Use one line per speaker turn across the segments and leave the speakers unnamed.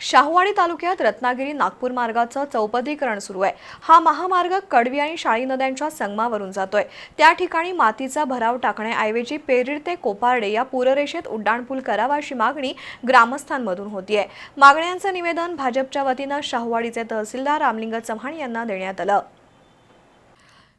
शाहूवाडी तालुक्यात रत्नागिरी नागपूर मार्गाचं चौपदरीकरण सुरू आहे. हा महामार्ग कडवी आणि शाळी नद्यांच्या संगमावरून जातोय. त्या ठिकाणी मातीचा भराव टाकण्याऐवजी पेरीड ते कोपार्डे या पूररेषेत उड्डाणपूल करावा अशी मागणी ग्रामस्थांमधून होतीये. मागण्यांचं निवेदन भाजपच्या वतीनं शाहूवाडीचे तहसीलदार रामलिंग चव्हाण यांना देण्यात आलं.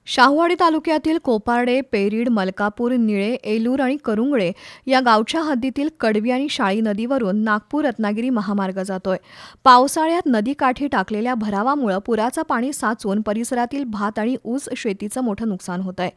शाहूवाडी तालुक्यातील कोपार्डे पेरीड मलकापूर निळे एलूर आणि करुंगळे या गावच्या हद्दीतील कडवी आणि शाळी नदीवरून नागपूर रत्नागिरी महामार्ग जातोय. पावसाळ्यात नदीकाठी टाकलेल्या भरावामुळे पुराचं पाणी साचून परिसरातील भात आणि ऊस शेतीचं मोठं नुकसान होत आहे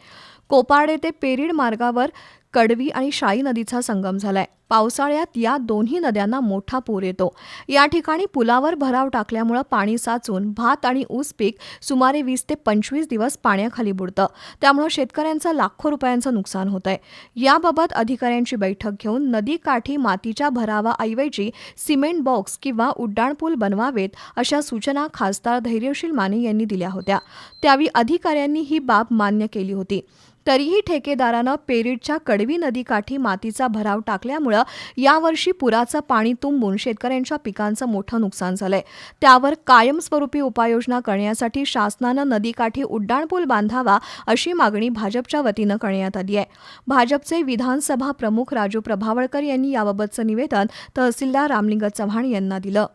कोपार्डे ते पेरीड मार्गावर कडवी आणि शाई नदीचा संगम झालाय. पावसाळ्यात या दोन्ही नद्यांना मोठा पूर येतो. या ठिकाणी पुलावर भराव टाकल्यामुळं पाणी साचून भात आणि ऊस पीक सुमारे वीस ते पंचवीस दिवस पाण्याखाली बुडतं. त्यामुळं शेतकऱ्यांचं लाखो रुपयांचं नुकसान होत आहे याबाबत अधिकाऱ्यांची बैठक घेऊन नदीकाठी मातीच्या भरावाऐवजी सिमेंट बॉक्स किंवा उड्डाणपूल बनवावेत अशा सूचना खासदार धैर्यशील माने यांनी दिल्या होत्या. त्यावेळी अधिकाऱ्यांनी ही बाब मान्य केली होती. तरीही ठेकेदारानं पेरीडच्या कडवी नदीकाठी मातीचा भराव टाकल्यामुळं यावर्षी पुराचं पाणी तुंबून शेतकऱ्यांच्या पिकांचं मोठं नुकसान झालंय. त्यावर कायमस्वरूपी उपाययोजना करण्यासाठी शासनानं नदीकाठी उड्डाणपूल बांधावा अशी मागणी भाजपच्या वतीनं करण्यात आली आहे. भाजपचे विधानसभा प्रमुख राजू प्रभावळकर यांनी याबाबतचं निवेदन तहसीलदार रामलिंग चव्हाण यांना दिलं.